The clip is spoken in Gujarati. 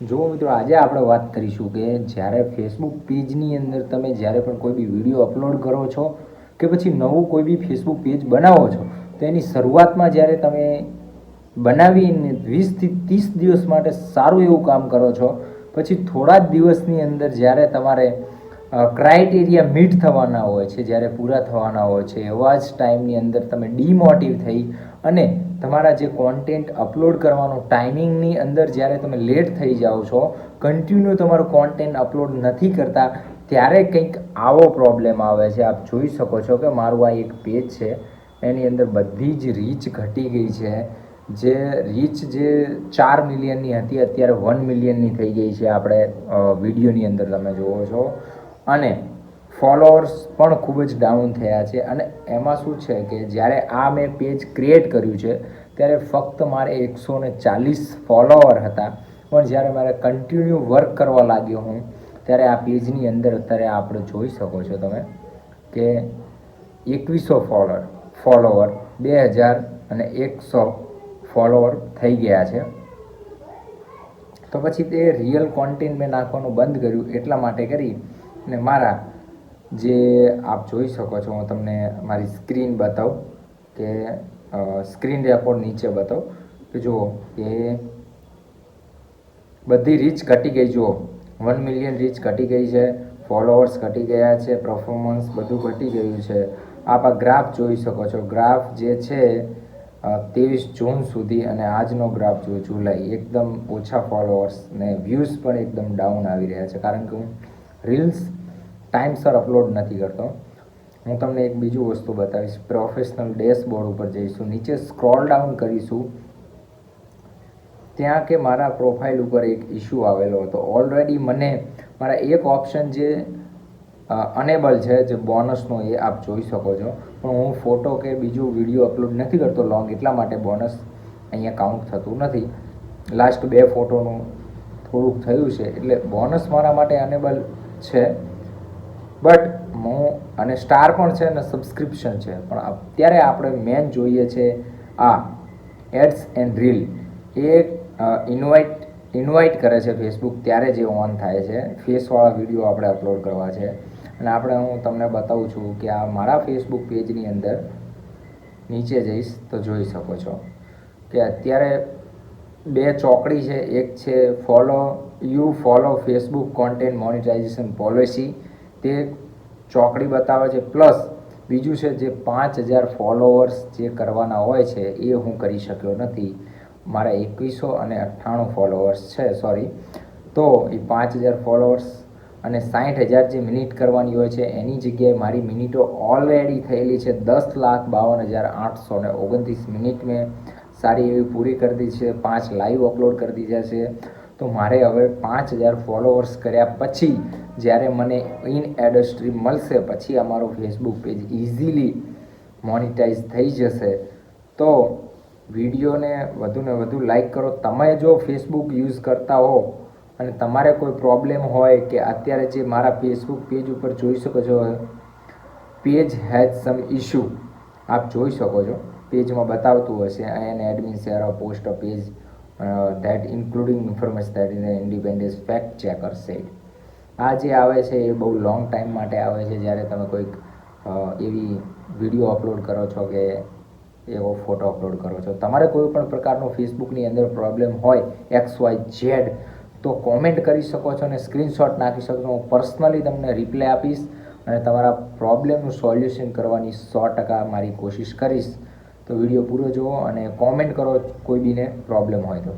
જો મિત્રો, આજે આપણે વાત કરીશું કે જ્યારે ફેસબુક પેજની અંદર તમે જ્યારે પણ કોઈ બી વીડિયો અપલોડ કરો છો કે પછી નવું કોઈ બી ફેસબુક પેજ બનાવો છો, તો એની શરૂઆતમાં જ્યારે તમે બનાવીને વીસથી ત્રીસ દિવસ માટે સારું એવું કામ કરો છો, પછી થોડા જ દિવસની અંદર જ્યારે તમારે ક્રાઇટેરિયા મીટ થવાના હોય છે, જ્યારે પૂરા થવાના હોય છે, એવા જ ટાઈમની અંદર તમે ડીમોટિવ થઈ અને તમારા જે કોન્ટેન્ટ અપલોડ કરવાનો ટાઈમિંગની અંદર જ્યારે તમે લેટ થઈ જાઓ છો કન્ટિન્યુ તમારું કોન્ટેન્ટ અપલોડ નથી કરતા, ત્યારે કંઈક આવો પ્રોબ્લેમ આવે છે. આપ જોઈ શકો છો કે મારું આ એક પેજ છે, એની અંદર બધી જ રીચ ઘટી ગઈ છે. જે રીચ જે ચાર મિલિયનની હતી, અત્યારે વન મિલિયનની થઈ ગઈ છે. આપણે વિડીયોની અંદર તમે જુઓ છો. અને ફોલોઅર્સ પણ ખૂબ જ ડાઉન થયા છે. અને એમાં શું છે કે જ્યારે આ મેં પેજ ક્રિએટ કર્યું છે, ત્યારે ફક્ત મારે એકસો ને ચાલીસ ફોલોવર હતા. પણ જ્યારે મારે કન્ટિન્યુ વર્ક કરવા લાગ્યો હું, ત્યારે આ પેજની અંદર અત્યારે આપણે જોઈ શકો છો તમે કે એકવીસો ફોલોવર ફોલોવર બે હજાર અને એકસો ફોલોઅર થઈ ગયા છે. તો પછી તે રિયલ કોન્ટેન્ટ મેં નાખવાનું બંધ કર્યું એટલા માટે કરી અને મારા જે આપ જોઈ શકો છો, હું તમને મારી સ્ક્રીન બતાવું કે સ્ક્રીન રેકોર્ડ નીચે બતાવું કે જુઓ કે બધી રીચ ઘટી ગઈ, જુઓ. વન મિલિયન રીચ ઘટી ગઈ છે, ફોલોઅર્સ ઘટી ગયા છે, પરફોર્મન્સ બધું ઘટી ગયું છે. આપ આ ગ્રાફ જોઈ શકો છો. ગ્રાફ જે છે ત્રેવીસ જૂન સુધી અને આજનો ગ્રાફ જો જુલાઈ, એકદમ ઓછા ફોલોઅર્સ ને વ્યૂઝ પણ એકદમ ડાઉન આવી રહ્યા છે. કારણ કે હું રીલ્સ ટાઈમસર અપલોડ નથી કરતો. હું તમને એક બીજું વસ્તુ બતાવીશ. પ્રોફેશનલ ડેશબોર્ડ ઉપર જઈશું. નીચે સ્ક્રોલ ડાઉન કરીશું. ત્યાં કે મારા પ્રોફાઇલ ઉપર એક ઇશ્યુ આવેલો હતો. ઓલરેડી મને મારા એક ઓપ્શન જે અનેબલ છે, જે બોનસનો એ આપ જોઈ શકો છો. પણ હું ફોટો કે બીજું વીડિયો અપલોડ નથી કરતો લોંગ એટલા માટે બોનસ અહીંયા કાઉન્ટ થતું નથી. લાસ્ટ બે ફોટોનું થોડુંક થયું છે. એટલે બોનસ મારા માટે અનેબલ છે. બટ હું અને સ્ટાર પણ છે અને સબસ્ક્રિપ્શન છે. પણ અત્યારે આપણે મેન જોઈએ છે આ એડ્સ એન્ડ રીલ એ ઇન્વાઇટ ઇન્વાઇટ કરે છે ફેસબુક ત્યારે જે ઓન થાય છે. ફેસવાળા વીડિયો આપણે અપલોડ કરવા છે. અને આપણે હું તમને બતાવું છું કે આ મારા ફેસબુક પેજની અંદર નીચે જઈશ તો જોઈ શકો છો કે અત્યારે બે ચોકડી છે. એક છે follow you follow Facebook content monetisation policy તે ચોકડી બતાવે છે. પ્લસ બીજું છે જે પાંચ હજાર ફોલોવર્સ જે કરવાના હોય છે, એ હું કરી શક્યો નથી. મારા એકવીસો અને અઠ્ઠાણું ફોલોવર્સ છે સોરી તો એ પાંચ હજાર ફોલોવર્સ અને સાઠ હજાર જે મિનિટ કરવાની હોય છે, એની જગ્યાએ મારી મિનિટો ઓલરેડી થયેલી છે દસ લાખ બાવન હજાર આઠસો ને ઓગણત્રીસ મિનિટ મેં સારી એવી પૂરી કરી દીધી છે, પાંચ લાઈવ અપલોડ કરી દીધા છે. તો મારે હવે પાંચ હજાર ફોલોવર્સ કર્યા પછી જ્યારે મને ઇન એડ સ્ટ્રીમ મળશે, પછી અમારું ફેસબુક પેજ ઇઝીલી મોનિટાઈઝ થઈ જશે. તો વિડીયોને વધુને વધુ લાઈક કરો. તમે જો ફેસબુક યુઝ કરતા હો અને તમારે કોઈ પ્રોબ્લેમ હોય કે અત્યારે જે મારા ફેસબુક પેજ ઉપર જોઈ શકો છો પેજ હેઝ સમ ઇશ્યુ આપ જોઈ શકો છો. પેજમાં બતાવતું હશે. એને admin share post a that including information that is independence fact checker set આ જે આવે છે એ બહુ લોંગ ટાઈમ માટે આવે છે. જ્યારે તમે કોઈક એવી વીડિયો અપલોડ કરો છો કે એવો ફોટો અપલોડ કરો છો. તમારે કોઈ પણ પ્રકારનો ફેસબુકની અંદર પ્રોબ્લેમ હોય એક્સ વાય ઝેડ તો કોમેન્ટ કરી શકો છો અને સ્ક્રીનશોટ નાખી શકો છો. હું પર્સનલી તમને રિપ્લાય આપીશ અને તમારા પ્રોબ્લેમનું સોલ્યુશન કરવાની સો ટકા મારી કોશિશ કરીશ. તો વીડિયો પૂરો જુઓ અને કોમેન્ટ કરો કોઈ બીને પ્રોબ્લેમ હોય તો.